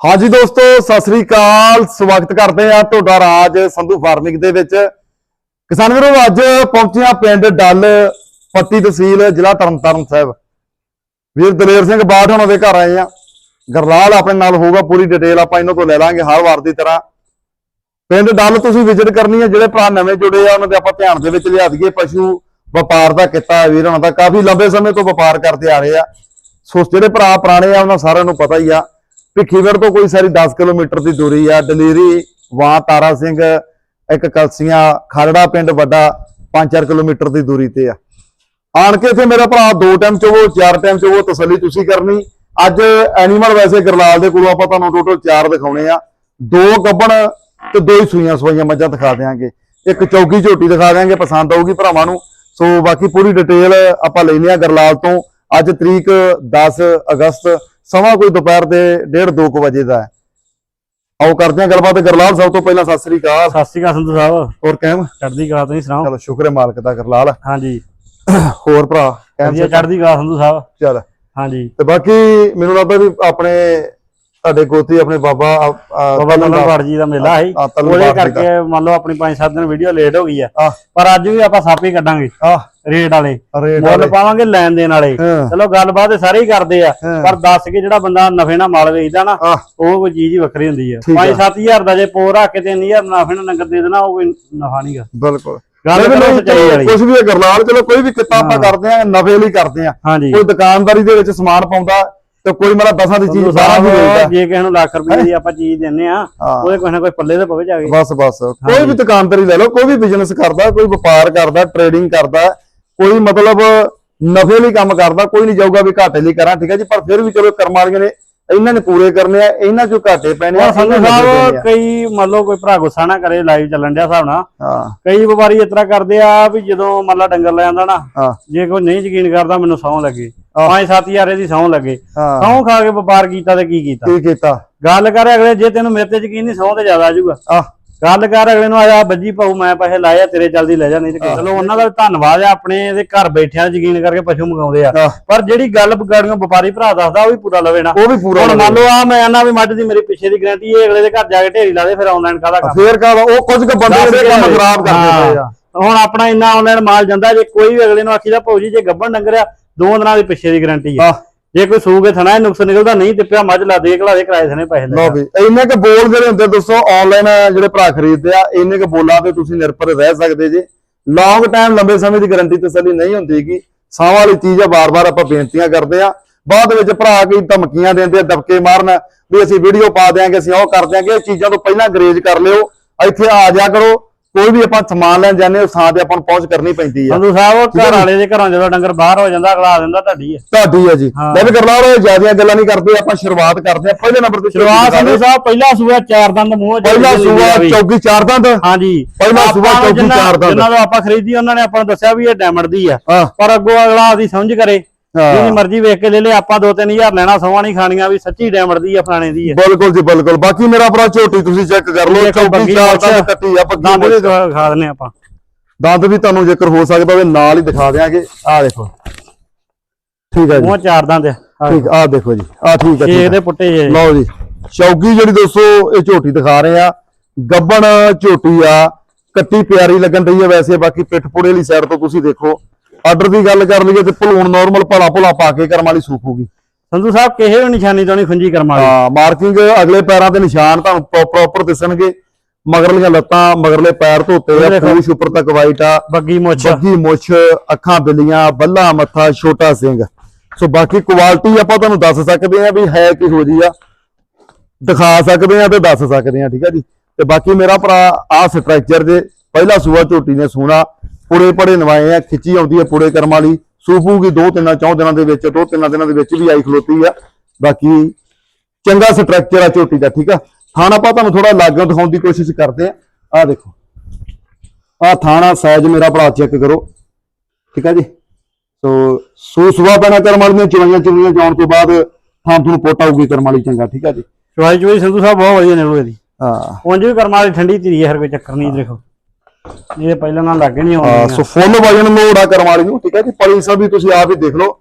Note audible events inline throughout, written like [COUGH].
ਹਾਂਜੀ ਦੋਸਤੋ, ਸਤਿ ਸ੍ਰੀ ਅਕਾਲ। ਸਵਾਗਤ ਕਰਦੇ ਆ ਤੁਹਾਡਾ ਰਾਜ ਸੰਧੂ ਫਾਰਮਿੰਗ ਦੇ ਵਿੱਚ। ਕਿਸਾਨ ਵੀਰੋ, ਅੱਜ ਪਹੁੰਚੇ ਆ ਪਿੰਡ ਡੱਲ ਪੱਟੀ ਤਹਿਸੀਲ, ਜ਼ਿਲ੍ਹਾ ਤਰਨਤਾਰਨ ਸਾਹਿਬ। ਵੀਰ ਦਲੇਰ ਸਿੰਘ ਬਾਠ ਉਹਨਾਂ ਦੇ ਘਰ ਆਏ ਆ। ਗਰਲਾਲ ਆਪਣੇ ਨਾਲ ਹੋਊਗਾ, ਪੂਰੀ ਡਿਟੇਲ ਆਪਾਂ ਇਹਨਾਂ ਤੋਂ ਲੈ ਲਾਂਗੇ ਹਰ ਵਾਰ ਦੀ ਤਰ੍ਹਾਂ। ਪਿੰਡ ਡੱਲ ਤੁਸੀਂ ਵਿਜ਼ਿਟ ਕਰਨੀ ਹੈ ਜਿਹੜੇ ਭਰਾ ਨਵੇਂ ਜੁੜੇ ਆ, ਉਹਨਾਂ ਦੇ ਆਪਾਂ ਧਿਆਨ ਦੇ ਵਿੱਚ ਲਿਆ ਦਈਏ। ਪਸ਼ੂ ਵਪਾਰ ਦਾ ਕਿੱਤਾ ਵੀਰ, ਉਹਨਾਂ ਦਾ ਕਾਫੀ ਲੰਬੇ ਸਮੇਂ ਤੋਂ ਵਪਾਰ ਕਰਦੇ ਆ ਰਹੇ ਆ। ਸੋ ਜਿਹੜੇ ਭਰਾ ਪੁਰਾਣੇ ਆ, ਉਹਨਾਂ ਸਾਰਿਆਂ ਨੂੰ ਪਤਾ ਹੀ ਆ। ਭਿੱਖੀਵਿੰਡ ਤੋਂ ਕੋਈ ਸਾਰੀ 10 ਕਿਲੋਮੀਟਰ ਦੀ ਦੂਰੀ ਆ। ਦਲੇਰੀ, ਵਾਂ, ਤਾਰਾ ਸਿੰਘ, ਇੱਕ ਕਲਸੀਆਂ ਖਰੜਾ ਪਿੰਡ ਵੱਡਾ 5-4 ਕਿਲੋਮੀਟਰ ਦੀ ਦੂਰੀ ਤੇ ਆ। ਆਣ ਕੇ ਇੱਥੇ ਮੇਰਾ ਭਰਾ ਦੋ ਟਾਈਮ ਚੋਵੋ ਚਾਰ ਟਾਈਮ ਚੋਵੋ ਤਸੱਲੀ ਤੁਸੀਂ ਕਰਨੀ। ਅੱਜ ਐਨੀਮਲ ਵੈਸੇ ਗਰਲਾਲ ਦੇ ਕੋਲੋਂ ਆਪਾਂ ਤੁਹਾਨੂੰ ਟੋਟਲ ਚਾਰ ਦਿਖਾਉਣੇ ਆ। ਦੋ ਗੱਬਣ ਤੇ ਦੋ ਹੀ ਸੂਈਆਂ ਸਵਾਈਆਂ ਮੱਝਾਂ ਦਿਖਾ ਦਿਆਂਗੇ। ਇੱਕ ਚੌਕੀ ਝੋਟੀ ਦਿਖਾ ਦਿਆਂਗੇ, ਪਸੰਦ ਆਊਗੀ ਭਰਾਵਾਂ ਨੂੰ। ਸੋ ਬਾਕੀ ਪੂਰੀ ਡਿਟੇਲ ਆਪਾਂ ਲੈਨੇ ਆ ਗਰਲਾਲ ਤੋਂ। ਅੱਜ ਤਰੀਕ 10 ਅਗਸਤ ਸਮਾਂ ਕੋਈ ਦੁਪਹਿਰ ਦੇ 1:30 2 ਵਜੇ ਦਾ ਹੈ। ਆਓ ਕਰਦੇ ਹਾਂ ਗੱਲਬਾਤ। ਗਰਲਾਲ ਸਭ ਤੋਂ ਪਹਿਲਾਂ ਸਤਿ ਸ੍ਰੀ ਅਕਾਲ। ਸਤਿ ਸ਼੍ਰੀ ਅਕਾਲ ਸੰਧੂ ਸਾਹਿਬ। ਹੋਰ ਕਹਿਮ ਚੜ੍ਹਦੀ ਕਲਾ ਤੁਸੀਂ ਸੁਣਾਓ। ਚਲੋ ਸ਼ੁਕਰ ਹੈ ਮਾਲਕ ਦਾ ਗਰਲਾਲ। ਹਾਂਜੀ। ਹੋਰ ਭਰਾ ਕਹਿਮ ਚੜ੍ਹਦੀ ਕਲਾ ਸੰਧੂ ਸਾਹਿਬ। ਚੱਲ। ਹਾਂਜੀ। ਤੇ ਬਾਕੀ ਮੈਨੂੰ ਲੱਗਦਾ ਵੀ ਆਪਣੇ ਤੁਹਾਡੇ ਗੋਤੀ ਆਪਣੇ ਬਾਬਾ ਬਾਬਾ ਤਲਨਵਾੜ ਜੀ ਦਾ ਮੇਲਾ ਹੈ ਉਹਦੇ। ਕਰਕੇ ਮੰਨ ਲਓ ਆਪਣੀ 5-7 ਦਿਨ ਵੀਡੀਓ ਲੇਟ ਹੋ ਗਈ ਆ। ਪਰ ਅੱਜ ਵੀ ਆਪਾਂ ਸਾਪੀ ਕੱਢਾਂਗੇ। ਆਹ ਰੇਟ ਵਾਲੇ। ਰੇਟ ਮੁੱਲ ਪਾਵਾਂਗੇ ਲੈਣ ਦੇਣ ਵਾਲੇ। ਚਲੋ ਗੱਲਬਾਤ ਸਾਰੇ ਹੀ ਕਰਦੇ ਆ। ਪਰ ਦੱਸ ਕੇ ਜਿਹੜਾ ਬੰਦਾ ਨਫੇ ਨਾਲ ਮਾਲ ਵੇਚਦਾ ਨਾ ਉਹ ਕੋਈ ਚੀਜ਼ ਹੀ ਵੱਖਰੀ ਹੁੰਦੀ ਆ। ਠੀਕ ਆ। 5-7000 ਦਾ ਜੇ ਪੋ ਰੱਖ ਕੇ 3000 ਨਫੇ ਨਾਲ ਨਗਦ ਦੇ ਦੇਣਾ ਉਹ ਕੋਈ ਨਫਾ ਨਹੀਂਗਾ ਬਿਲਕੁਲ। ਕਰੋ ਕੁਝ ਵੀ ਹੈ ਗਰਲਾਲ ਚਲੋ ਕੋਈ ਵੀ ਕਿੱਤਾ ਆਪਾਂ ਕਰਦੇ ਆ ਨਫੇ ਲਈ ਕਰਦੇ ਆ ਕੋਈ ਦੁਕਾਨਦਾਰੀ ਦੇ ਵਿੱਚ ਸਮਾਨ ਪਾਉਂਦਾ ਤੇ ਕੋਈ ਮੇਰਾ ਦਸਾਂ ਦੀ ਚੀਜ਼ ਸਾਰਾ ਵੀ ਵੇਚਦਾ। ਜੇ ਕਿਸੇ ਨੂੰ ਲੱਖ ਰੁਪਏ ਦੀ ਆਪਾਂ ਚੀਜ਼ ਦਿੰਨੇ ਆ। ਉਹਦੇ ਕੋਈ ਨਾ ਕੋਈ ਪੱਲੇ ਤੇ ਪਵੇ ਜਾ ਕੇ। ਬਸ ਬਸ। ਕੋਈ ਵੀ ਦੁਕਾਨਦਾਰੀ ਲੈ ਲਓ ਕੋਈ ਵੀ ਬਿਜ਼ਨਸ ਕਰਦਾ ਕੋਈ ਵਪਾਰ ਕਰਦਾ ਟ੍ਰੇਡਿੰਗ ਕਰਦਾ ਕੋਈ ਮਤਲਬ ਨਫੇ ਲਈ ਕੰਮ ਕਰਦਾ ਕੋਈ ਨਹੀਂ ਜਾਊਗਾ ਵੀ ਘਾਟੇ ਲਈ ਕਰਾਂ ਠੀਕ ਹੈ ਜੀ ਪਰ ਫਿਰ ਵੀ ਚਲੋ ਕਰਮ ਵਾਲੀਆਂ ਨੇ ਇਹਨਾਂ ਨੇ ਪੂਰੇ ਕਰਨੇ ਆ ਇਹਨਾਂ ਚੋਂ ਘਾਟੇ ਪੈਣੇ ਆ ਸੰਧੂ ਸਾਹਿਬ ਕਈ ਮੰਨ ਲਓ ਕੋਈ ਭਰਾ ਗੁੱਸਾ ਨਾ ਕਰੇ ਲਾਈਵ ਚੱਲਣ ਡਿਆ ਹਿਸਾਬ ਨਾਲ। ਹਾਂ। ਕਈ ਵਪਾਰੀ ਇਸ ਤਰ੍ਹਾਂ ਕਰਦੇ ਆ ਵੀ ਜਦੋਂ ਮੰਨ ਲਾ ਡੰਗਰ ਲੈ ਆਂਦਾ ਨਾ ਜੇ ਕੋਈ ਨਹੀਂ ਯਕੀਨ ਕਰਦਾ ਮੈਨੂੰ ਸੌਂ ਲੱਗੇ ਆਹ। 5-7000 ਦੀ ਸੌਂ ਲੱਗੇ ਸੌਂ ਖਾ ਕੇ ਵਪਾਰ ਕੀਤਾ ਤੇ ਕੀ ਕੀਤਾ? ਕੀ ਕੀਤਾ? ਗੱਲ ਕਰ ਅਗਲੇ ਜੇ ਤੈਨੂੰ ਮੇਰੇ ਤੇ ਯਕੀਨ ਨਹੀਂ ਸੌਂ ਤੇ ਜ਼ਿਆਦਾ ਆ ਜਾਊਗਾ। ਆ ਗੱਲ ਕਰ ਅਗਲੇ ਨੂੰ ਆਇਆ ਬੱਜੀ ਪਾਉ ਮੈਂ ਪੈਸੇ ਲਾਏ ਆ ਤੇਰੇ ਜਲਦੀ ਲੈ ਜਾ ਨਹੀਂ ਤੇ ਚਲੋ ਉਹਨਾਂ ਦਾ ਧੰਨਵਾਦ ਆ ਆਪਣੇ ਦੇ ਘਰ ਬੈਠਿਆਂ ਯਕੀਨ ਕਰਕੇ ਪਸ਼ੂ ਮੰਗਾਉਂਦੇ ਆ। ਪਰ ਜਿਹੜੀ ਗੱਲ ਗਾੜੀਆਂ ਵਪਾਰੀ ਭਰਾ ਦੱਸਦਾ ਉਹ ਵੀ ਪੂਰਾ ਲਵੇ ਨਾ। ਉਹ ਵੀ ਪੂਰਾ ਹੁਣ ਮੰਨ ਲਓ ਆ ਮੈਂ ਆਨਾ ਵੀ ਮੱਝ ਦੀ ਮੇਰੀ ਪਿੱਛੇ ਦੀ ਗਰੰਟੀ ਇਹ ਅਗਲੇ ਦੇ ਘਰ ਜਾ ਕੇ ਢੇਰੀ ਲਾ ਦੇ ਫਿਰ ਆਨਲਾਈਨ ਕਾਹਦਾ ਕੰਮ। ਫੇਰ ਕਾ ਉਹ ਕੁਝ ਕੁ ਬੰਦੇ ਜਿਹੜੇ ਕੰਮ ਖਰਾਬ ਕਰਦੇ ਆ। ਹੁਣ ਆਪਣਾ ਇੰਨਾ ਆਨਲਾਈਨ ਮਾਲ ਜਾਂਦਾ ਜੇ ਕੋਈ ਵੀ ਅਗਲੇ ਨੂੰ ਆਖੀਦਾ ਭਾਉ ਜੀ ਜੇ ਗੱਬਣ ਡੰਗਰਿਆ ਦੋ ਦਿਨਾਂ ਦੀ ਪਿੱਛੇ ਦੀ ਗਰੰਟੀ ਆਹ। ਜੇ ਕੋਈ ਸੂ ਕੇ ਥਣਾ ਨੁਕਸ ਨਿਕਲਦਾ ਨਹੀਂ ਤੇ ਪਿਆ ਮੱਝ ਲਾ ਦੇ ਘਲਾ ਦੇ ਕਿਰਾਏ ਥਣੇ ਪੈਸੇ ਲੈ ਲਓ ਵੀ ਇੰਨੇ ਕ ਬੋਲ ਜਿਹੜੇ ਹੁੰਦੇ ਦੋਸਤੋ ਆਨਲਾਈਨ ਜਿਹੜੇ ਭਰਾ ਖਰੀਦਦੇ ਆ ਇੰਨੇ ਕ ਬੋਲਾਂ ਤੇ ਤੁਸੀਂ ਨਿਰਭਰ ਰਹਿ ਸਕਦੇ ਜੇ। ਲੌਂਗ ਟਾਈਮ ਲੰਬੇ ਸਮੇਂ ਦੀ ਗਾਰੰਟੀ ਤਸੱਲੀ ਨਹੀਂ ਹੁੰਦੀਗੀ ਸਾਹ ਵਾਲੀ ਚੀਜ਼ ਆ ਬਾਰ-ਬਾਰ ਆਪਾਂ ਬੇਨਤੀਆਂ ਕਰਦੇ ਆ। ਬਾਅਦ ਵਿੱਚ ਭਰਾ ਕੀ ਧਮਕੀਆਂ ਦਿੰਦੇ ਆ ਦਬਕੇ ਮਾਰਨ ਵੀ ਅਸੀਂ ਵੀਡੀਓ ਪਾ ਦਿਆਂਗੇ ਅਸੀਂ ਉਹ ਕਰ ਦਿਆਂਗੇ। ਇਹ ਚੀਜ਼ਾਂ ਤੋਂ ਪਹਿਲਾਂ ਗਰੇਜ ਕਰ ਲਿਓ। ਇੱਥੇ ਆ ਜਾ ਕਰੋ। ਕੋਈ ਵੀ ਆਪਾਂ ਸਮਾਨ ਲੈਣ ਜਾਂਦੇ ਉਸ ਥਾਂ ਤੇ ਆਪਾਂ ਨੂੰ ਪਹੁੰਚ ਕਰਨੀ ਪੈਂਦੀ ਆ। ਸੰਧੂ ਸਾਹਿਬ ਉਹ ਘਰ ਵਾਲੇ ਦੇ ਘਰੋਂ ਜਦੋਂ ਡੰਗਰ ਬਾਹਰ ਹੋ ਜਾਂਦਾ ਅਗਲਾ ਦਿੰਦਾ ਤੁਹਾਡੀ ਹੈ ਤੁਹਾਡੀ ਆ ਜੀ। ਹਾਂ। ਲੈ ਵੀ ਕਰ ਲਾ ਜਿਆਦੀਆਂ ਗੱਲਾਂ ਨਹੀਂ ਕਰਦੇ ਆਪਾਂ ਸ਼ੁਰੂਆਤ ਕਰਦੇ ਆ ਪਹਿਲੇ ਨੰਬਰ ਤੇ ਸ਼ੁਰੂਆਤ ਸੰਧੂ ਸਾਹਿਬ ਪਹਿਲਾ ਸੂਆ ਚਾਰ ਦੰਦ ਮੂੰਹ ਚ ਪਹਿਲਾ ਜਿਹੜੀ ਸੂਆ ਵੀ। ਚੌਕੀ ਚਾਰ ਦੰਦ। ਹਾਂਜੀ। ਪਹਿਲਾ ਆਪਾਂ ਸੂਆ ਚੌਕੀ ਜਿਨ੍ਹਾਂ- ਚਾਰ ਦੰਦ। ਜਿਨ੍ਹਾਂ ਤੋਂ ਆਪਾਂ ਖਰੀਦੀ ਉਹਨਾਂ ਨੇ ਆਪਾਂ ਨੂੰ ਦੱਸਿਆ ਵੀ ਇਹ ਡਾਇਮੰਡ ਦੀ ਆ। ਹਾਂ। ਪਰ ਅੱਗੋਂ ਅਗਲਾ ਆਦੀ ਸਮਝ ਕਰੇ। ਜਿਹਦੀ ਮਰਜ਼ੀ ਵੇਖ ਕੇ ਲੈ ਲੈ ਆਪਾਂ 2-3000 ਲੈਣਾ ਸੌਆਂ ਨਹੀਂ ਖਾਣੀਆਂ ਵੀ ਸੱਚੀ ਡਾਇਮੰਡ ਦੀ ਆ ਫਲਾਣੇ ਦੀ ਆ। ਬਿਲਕੁਲ ਜੀ ਬਿਲਕੁਲ। ਬਾਕੀ ਮੇਰਾ ਭਰਾ ਝੋਟੀ ਤੁਸੀਂ ਚੈੱਕ ਕਰ ਲਓ ਚੌਕੀ ਚਾਰ। ਦੰਦ ਕੱਟੀ ਆ ਪੱਗੀ ਦੰਦ ਵੀ। ਦਿਖਾ ਦਿੰਨੇ ਆਪਾਂ। ਦੰਦ ਵੀ ਤੁਹਾਨੂੰ ਜੇਕਰ ਹੋ ਸਕਦਾ ਹੋਵੇ ਨਾਲ ਹੀ ਦਿਖਾ ਦਿਆਂਗੇ। ਆਹ ਦੇਖੋ। ਠੀਕ ਹੈ ਜੀ। ਮੂੰਹ ਚਾਰ ਦੰਦ ਆ। ਠੀਕ ਆਹ ਦੇਖੋ ਜੀ। ਆਹ ਠੀਕ ਹੈ ਠੀਕ ਛੇ ਹੈ। ਦੇ ਪੁੱਟੇ ਜੇ। ਲਓ ਜੀ। ਚੌਕੀ ਜਿਹੜੀ ਦੋਸਤੋ ਇਹ ਝੋਟੀ ਦਿਖਾ ਰਹੇ ਆ। ਗੱਬਣ ਝੋਟੀ ਆ। ਕੱਟੀ ਪਿਆਰੀ ਲੱਗਣ ਰਹੀ ਹੈ ਵੈਸੇ ਬਾਕੀ ਪਿੱਠ ਪੁੜੇ ਵਾਲੀ ਸਾਈਡ ਤੋਂ ਤੁਸੀਂ ਦੇਖੋ। ਆਰਡਰ ਦੀ ਗੱਲ ਕਰ ਲਈਏ ਤੇ ਭਲੂਣ ਨਾਰਮਲ ਭਲਾ ਭੁਲਾ ਪਾ ਕੇ ਕਰਮ ਵਾਲੀ ਸੂਖੂਗੀ ਸੰਧੂ ਸਾਹਿਬ ਕਿਸੇ ਵੀ ਨਿਸ਼ਾਨੀ ਤੋਂ ਨਹੀਂ ਖੁੰਜੀ ਕਰਮ ਵਾਲੀ। ਹਾਂ ਮਾਰਕਿੰਗ ਅਗਲੇ ਪੈਰਾਂ ਤੇ ਨਿਸ਼ਾਨ ਤੁਹਾਨੂੰ ਪ੍ਰੋਪਰ ਦਿਸਣਗੇ। ਮਗਰਲੀਆਂ ਲੱਤਾਂ ਮਗਰਲੇ ਪੈਰ ਧੋਤੇ ਆ। ਪੂਛ ਉੱਪਰ ਤੱਕ ਵਾਈਟ ਆ। ਬੱਗੀ ਮੁੱਛ। ਬੱਗੀ ਮੁੱਛ ਅੱਖਾਂ ਬਿੱਲੀਆਂ ਬੱਲਾ ਮੱਥਾ ਛੋਟਾ ਸਿੰਘ। ਸੋ ਬਾਕੀ ਕੁਆਲਿਟੀ ਆਪਾਂ ਤੁਹਾਨੂੰ ਦੱਸ ਸਕਦੇ ਆ ਵੀ ਹੈ ਕਿਹੋ ਜੀ ਆ। ਦਿਖਾ ਸਕਦੇ ਆ ਤੇ ਦੱਸ ਸਕਦੇ ਆ ਠੀਕ ਆ ਜੀ। ਤੇ ਬਾਕੀ ਮੇਰਾ ਭਰਾ ਆ ਸਟਰਕਚਰ ਦੇ ਪਹਿਲਾ ਸੂਆ ਝੋਟੀ ਨੇ ਸੋਨਾ ਪੁੜੇ ਪੜੇ ਨਵਾਏ ਆ ਖਿੱਚੀ ਆਉਂਦੀ ਹੈ ਪੁੜੇ ਕਰਮ ਵਾਲੀ। ਸੂਫੂਗੀ ਦੋ ਤਿੰਨਾਂ ਚੌਂ ਦਿਨਾਂ ਦੇ ਵਿੱਚ ਦੋ ਤਿੰਨਾਂ ਦਿਨਾਂ ਦੇ ਵਿੱਚ ਵੀ ਆਈ ਖਲੋਤੀ ਆ। ਬਾਕੀ ਚੰਗਾ ਸਟਰਕਚਰ ਆ ਝੋਟੀ ਦਾ ਠੀਕ ਆ? ਥਾਣਾ ਆਪਾਂ ਤੁਹਾਨੂੰ ਥੋੜਾ ਲਾਗੋਂ ਦਿਖਾਉਣ ਦੀ ਕੋਸ਼ਿਸ਼ ਕਰਦੇ ਆ। ਆ ਦੇਖੋ। ਆ ਥਾਣਾ ਸਾਈਜ਼ ਮੇਰਾ ਭਰਾ ਚੈੱਕ ਕਰੋ। ਠੀਕ ਆ ਜੀ? ਸੋ ਸੂ ਸੁਆ ਪੈਣਾ ਕਰਮ ਵਾਲੀਆਂ ਚੁਣੀਆਂ ਚੁਣੀਆਂ ਜਾਣ ਤੋਂ ਬਾਅਦ ਥਾਂ ਤੁਹਾਨੂੰ ਪੋਟ ਆਊਗੀ ਕਰਮ ਵਾਲੀ ਚੰਗਾ ਠੀਕ ਆ ਜੀ? ਚਵਾਈ ਚਵਾਈ ਸੰਧੂ ਸਾਹਿਬ ਬਹੁਤ ਵਧੀਆ ਨਿਕਲੂ ਇਹਦੀ ਹਾਂ। ਉਂਝ ਵੀ ਕਰਮ ਵਾਲੀ ਠੰਡੀ ਧੀਰੀ ਹੈ ਹਰ ਕੋਈ ਚੱਕਰ ਨਹੀਂ ਦੇਖੋ। ਇਹ ਪਹਿਲਾਂ ਨਾਲ ਲੱਗੇ ਨਹੀਂ ਹਾਂ, ਸੋ ਫੁੱਲ ਵਜਨ ਲੋੜ ਆ ਕਰਮ ਵਾਲੀ ਨੂੰ ਠੀਕ ਆ ਜੀ? ਪਲੀ ਸਭ ਵੀ ਤੁਸੀਂ ਆਪ ਹੀ ਦੇਖ ਲਓ।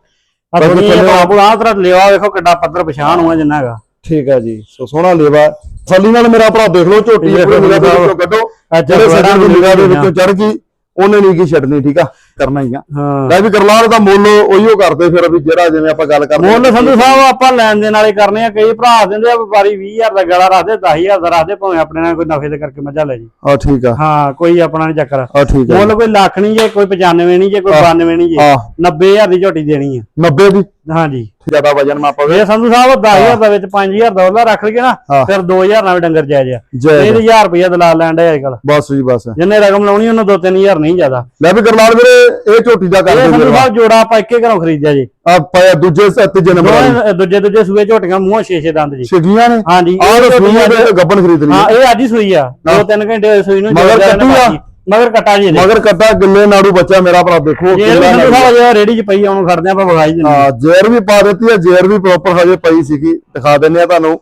ਥੱਲੇ- ਆਪ ਤਰਾ ਲਿਆ ਵੇਖੋ ਕਿੱਡਾ ਪੱਧਰ ਪਛਾਣ ਹੋਇਆ ਜਿੰਨਾ ਹੈਗਾ। ਠੀਕ ਹੈ ਜੀ ਸੋ ਸੋਹਣਾ ਲੇਵਾ। ਸੱਲੀ ਨਾਲ ਮੇਰਾ ਭਰਾ ਦੇਖ ਲਓ ਝੋਟੀ ਇਹ ਆਪਣੇ ਨਿਗਾਹ ਦੇ ਦੇਖੋ ਵਿੱਚੋਂ ਕੱਢੋ। ਅੱਛਾ, ਜਿਹੜੇ ਬੜਾ ਸੱਜਣ ਦੀ ਨਿਗਾਹ ਦੇ ਵਧੀਆ। ਵਿੱਚੋਂ ਚੜ ਗਈ ਉਹਨੇ ਨਹੀਂ ਕੀ ਛੱਡਣੀ ਠੀਕ ਆ? ਕਰਨਾ ਹੀ ਆ। ਹਾਂ। ਲੈ ਵੀ ਕਰਲਾਲ ਦਾ ਮੁੱਲ ਉਹੀਓ ਕਰਦੇ ਫਿਰ ਵੀ ਜਿਹੜਾ ਜਿਵੇਂ ਆਪਾਂ ਗੱਲ ਕਰਦੇ ਮੁੱਲ ਸੰਧੂ ਸਾਹਿਬ ਆਪਾਂ ਲੈਣ ਦੇ ਨਾਲੇ ਕਰਨੇ ਆ ਕਈ ਭਰਾ ਦਿੰਦੇ ਆ ਵਪਾਰੀ 20000 ਦਾ ਗਲਾ ਰੱਖਦੇ 10000 ਦਾ ਰੱਖਦੇ ਭਾਵੇਂ ਆਪਣੇ ਨਾਲ ਕੋਈ ਨਫੇ ਦੇ ਕਰਕੇ ਮੱਝਾਂ ਲੈ ਜੀ ਆ ਠੀਕ ਆ। ਹਾਂ ਕੋਈ ਆਪਣਾ ਨਹੀਂ ਚੱਕਰ। ਆ ਠੀਕ ਆ। ਮੁੱਲ ਕੋਈ ਲੱਖ ਨਹੀਂ ਜੇ ਕੋਈ 95 ਨਹੀਂ ਜੇ ਕੋਈ 92 ਨਹੀਂ ਜੇ ਆ 90000 ਦੀ ਝੋਟੀ ਦੇਣੀ ਆ। 90 ਦੀ। ਹਾਂਜੀ। ਜ਼ਿਆਦਾ ਵਜਨ ਮਾ ਪਵੇ ਜੇ ਸੰਧੂ ਸਾਹਿਬ 10000 ਦਾ ਵਿੱਚ 5000 ਦਾ ਉਹਦਾ ਰੱਖ ਲਈਏ ਨਾ। ਫਿਰ 2000 ਨਾਲ ਵੀ ਡੰਗਰ ਜਾਇਜ਼ ਆ। ਜੈ ਇਹ 1000 ਰੁਪਇਆ ਦਲਾਲ ਲੈਣ ਦਾ ਅੱਜ ਕੱਲ ਬਸ ਜੀ ਬਸ। ਜਿੰਨੇ ਰਕਮ ਲਾਉਣੀ ਉਹਨੂੰ 2-3000 ਨਹੀਂ ਜ਼ਿਆਦਾ। ਲੈ ਵੀ ਕਰਲਾਲ ਵੀਰੇ ਇਹ ਝੋਟੀ ਦਾ ਕਰਦੇ ਸੰਧੂ ਸਾਹਿਬ ਜੋੜਾ ਆਪਾਂ ਇੱਕੇ ਘਰੋਂ ਖਰੀਦਿਆ ਜੀ। ਆ ਪਾਇਆ ਦੂਜੇ ਤੀਜੇ ਨੰਬਰ ਦੂਜੇ ਦੂਜੇ ਸੂਏ ਝੋਟੀਆਂ ਮੂੰਹ ਛੇ ਛੇ ਦੰਦ ਜੀ। ਛਗੀਆਂ ਨੇ? ਹਾਂਜੀ। ਆਹ ਅੱਜ- ਦੇ ਗੱਬਨ ਖਰੀਦ ਲਈ ਹਾਂ ਇਹ ਅੱਜ ਹੀ ਸੂਈ ਆ। ਦੋ ਤਿੰਨ ਘੰਟੇ ਹੋਏ ਸੂਈ ਨੂੰ ਮਗਰ ਕੱਟੀ ਆ? ਮਗਰ ਕਟਾ ਜੀ। ਮਗਰ ਕੱਟਾ ਗਿੱਲੇ ਨਾੜੂ ਬੱਚਾ ਮੇਰਾ ਭਰਾ ਦੇਖੋ ਸੰਧੂ। ਸਾਹਿਬ ਜਿਹੜਾ ਰੇੜੀ 'ਚ ਪਈ ਆ ਉਹਨੂੰ ਖੜਦੇ ਆਪਾਂ ਵਿਖਾਈ ਦਿੰਦੇ ਹਾਂ। ਜੇਰ ਵੀ ਪਾ ਦਿੱਤੀ ਹੈ ਜੇਰ ਵੀ ਪ੍ਰੋਪਰ ਹਜੇ ਪਈ ਸੀਗੀ ਦਿਖਾ ਦਿੰਨੇ ਆ ਤੁਹਾਨੂੰ।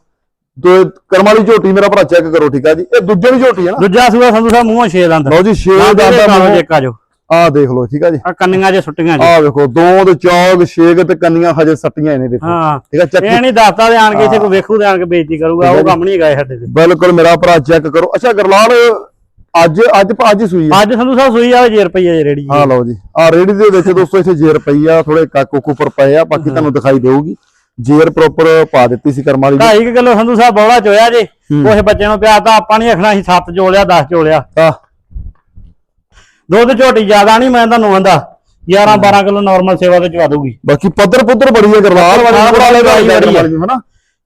ਤੇ ਕਰਮ ਵਾਲੀ ਝੋਟੀ ਮੇਰਾ ਭਰਾ ਚੈੱਕ ਕਰੋ ਠੀਕ ਆ ਜੀ। ਇਹ ਦੂਜੇ ਦੀ ਝੋਟੀ ਹੈ ਨਾ? ਦੂਜਾ ਸੂਆ ਸੰਧੂ ਸਾਹਿਬ ਮੂੰਹੋਂ ਛੇ ਦੰਦ। ਲਓ ਜੀ 6 ਦੰਦ ਦਾ ਦਾ ਆ ਜੋ ਆ ਦੇਖ ਲਓ ਠੀਕ ਆ ਜੀ। ਆ ਕੰਨੀਆਂ 'ਚ ਸੁੱਟੀਆਂ ਜੀ। ਆ ਵੇਖੋ ਦੋ ਤੇ ਚੌਗ ਛੇਗ ਤੇ ਕੰਨੀਆਂ ਹਜੇ ਸੱਟੀਆਂ ਇਹਨੇ ਦੇਖੋ। ਹਾਂ। ਠੀਕ ਆ ਚੱਕੀ। ਇਹ ਨਹੀਂ ਦੱਸਦਾ ਤੇ ਆਣ ਕੇ ਇੱਥੇ ਕੋਈ ਵੇਖੂ ਤੇ ਆਣ ਕੇ ਬੇਇੱਜ਼ਤੀ ਕਰੂਗਾ ਉਹ ਕੰਮ ਨਹੀਂ ਹੈਗਾ ਇਹ ਸਾਡੇ ਤੇ। ਬਿਲਕੁਲ ਮੇਰਾ ਭਰਾ ਚੈੱਕ ਕਰੋ। ਅੱਛਾ ਗਰਲਾਲ ਅੱਜ ਅੱਜ ਅੱਜ ਹੀ ਸੂਈ ਹੈ ਅੱਜ ਸੰਧੂ ਸਾਹਿਬ ਸੂਈ ਆ ਜੇ ਰੁਪਈਆ ਜੀ ਰੇੜੀ ਆ ਲਓ ਜੀ। ਆ ਰੇੜੀ ਦੇ ਵਿੱਚ ਦੋਸਤੋ ਇੱਥੇ ਜੇਰ ਪਈ ਆ ਥੋੜੇ ਕੱਕ ਉੱਪਰ ਪਏ ਆ ਬਾਕੀ ਤੁਹਾਨੂੰ ਦਿਖਾਈ ਦੇਊਗੀ। ਜੇਰ ਪ੍ਰੋਪਰ ਪਾ ਦਿੱਤੀ ਸੀ ਕਰਮ ਵਾਲੀ ਢਾਈ ਕਿਲੋ ਸੰਧੂ ਸਾਹਿਬ ਬੌਲਾ ਚੋਇਆ ਜੇ। ਕੁਛ ਬੱਚੇ ਨੂੰ ਪਿਆ ਤਾਂ ਆਪਾਂ ਨਹੀਂ ਆਖਣਾ ਸੀ 7 ਚੋਲਿਆ 10 ਚੋਲਿਆ। ਆ ਦੁੱਧ ਝੋਟੀ ਜ਼ਿਆਦਾ ਨਹੀਂ ਮੈਂ ਤੁਹਾਨੂੰ ਆਂਦਾ 11 12 ਕਿਲੋ ਨਾਰਮਲ ਸੇਵਾ ਤੇ ਚਵਾ ਦੂਗੀ ਬਾਕੀ ਪੱਧਰ ਪੁੱਧਰ ਬੜੀ ਹੈ ਗਰਲਾਲ ਵਾਲੀ ਹੈ। ਵਾਲੀ ਨੂੰ ਹਨਾ?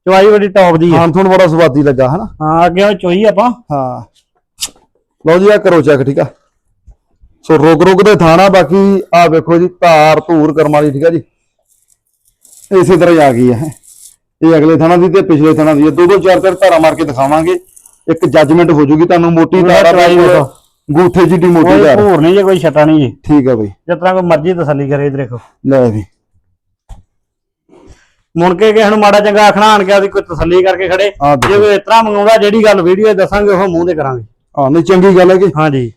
ਚਵਾਈ ਬੜੀ ਟੌਪ ਦੀ ਹੈ ਹਾਂ ਤੁਹਾਨੂੰ ਬੜਾ ਸਵਾਦੀ ਲੱਗਾ ਹਨਾ? ਹਾਂ ਅੱਗੇ ਚੋਈ ਆਪਾਂ। ਹਾਂ। ਲਓ ਜੀ ਆ ਕਰੋ ਚੈੱਕ ਠੀਕ ਆ? ਸੋ ਰੁਕ ਰੁਕ ਦੇ ਥਾਣਾ ਬਾਕੀ ਆ ਵੇਖੋ ਜੀ ਧਾਰ ਧੂਰ ਕਰਮ ਵਾਲੀ ਠੀਕ ਆ ਜੀ? ਇਸੇ ਤਰ੍ਹਾਂ ਹੀ ਆ ਗਈ ਹੈ। ਇਹ ਅਗਲੇ ਥਾਣਾ ਦੀ ਤੇ ਪਿਛਲੇ ਥਾਣਾ ਦੀ। ਦੋ ਦੋ ਚਾਰ ਚਾਰ ਧਾਰਾ ਮਾਰ ਕੇ ਦਿਖਾਵਾਂਗੇ। ਇੱਕ ਜੱਜਮੈਂਟ ਹੋ ਜੂਗੀ ਤੁਹਾਨੂੰ ਮੋਟੀ ਧਾਰ ਵੇਖੋ। ਗੂਠੇ ਜਿੱਡੀ ਮੋਟੀ ਧਾਰ। ਭੂਰ ਨਹੀਂ ਜੇ ਕੋਈ ਛਟਾ ਨਹੀਂ ਜੀ। ਠੀਕ ਆ ਬਈ। ਜਿਸ ਤਰ੍ਹਾਂ ਕੋਈ ਮਰਜ਼ੀ ਤਸੱਲੀ ਕਰੇ ਇਧਰ ਦੇਖੋ। ਲੈ ਵੀ। ਮੁੜ ਕੇ ਕਿਸੇ ਨੂੰ ਮਾੜਾ ਚੰਗਾ ਆਖਣਾ ਆਣ ਕੇ ਉਹਦੀ ਕੋਈ ਤਸੱਲੀ ਕਰਕੇ ਖੜੇ। ਜੇ ਕੋਈ ਇਸ ਤਰ੍ਹਾਂ ਮੰਗਾਉਂਦਾ ਜਿਹੜੀ ਗੱਲ ਵੀਡੀਓ ਦੱਸਾਂਗੇ ਉਹ ਮੂੰਹ ਤੇ ਕਰਾਂਗੇ। ਹਾਂ ਨਹੀਂ ਚੰਗੀ ਗੱਲ ਹੈ ਕਿ ਹਾਂਜੀ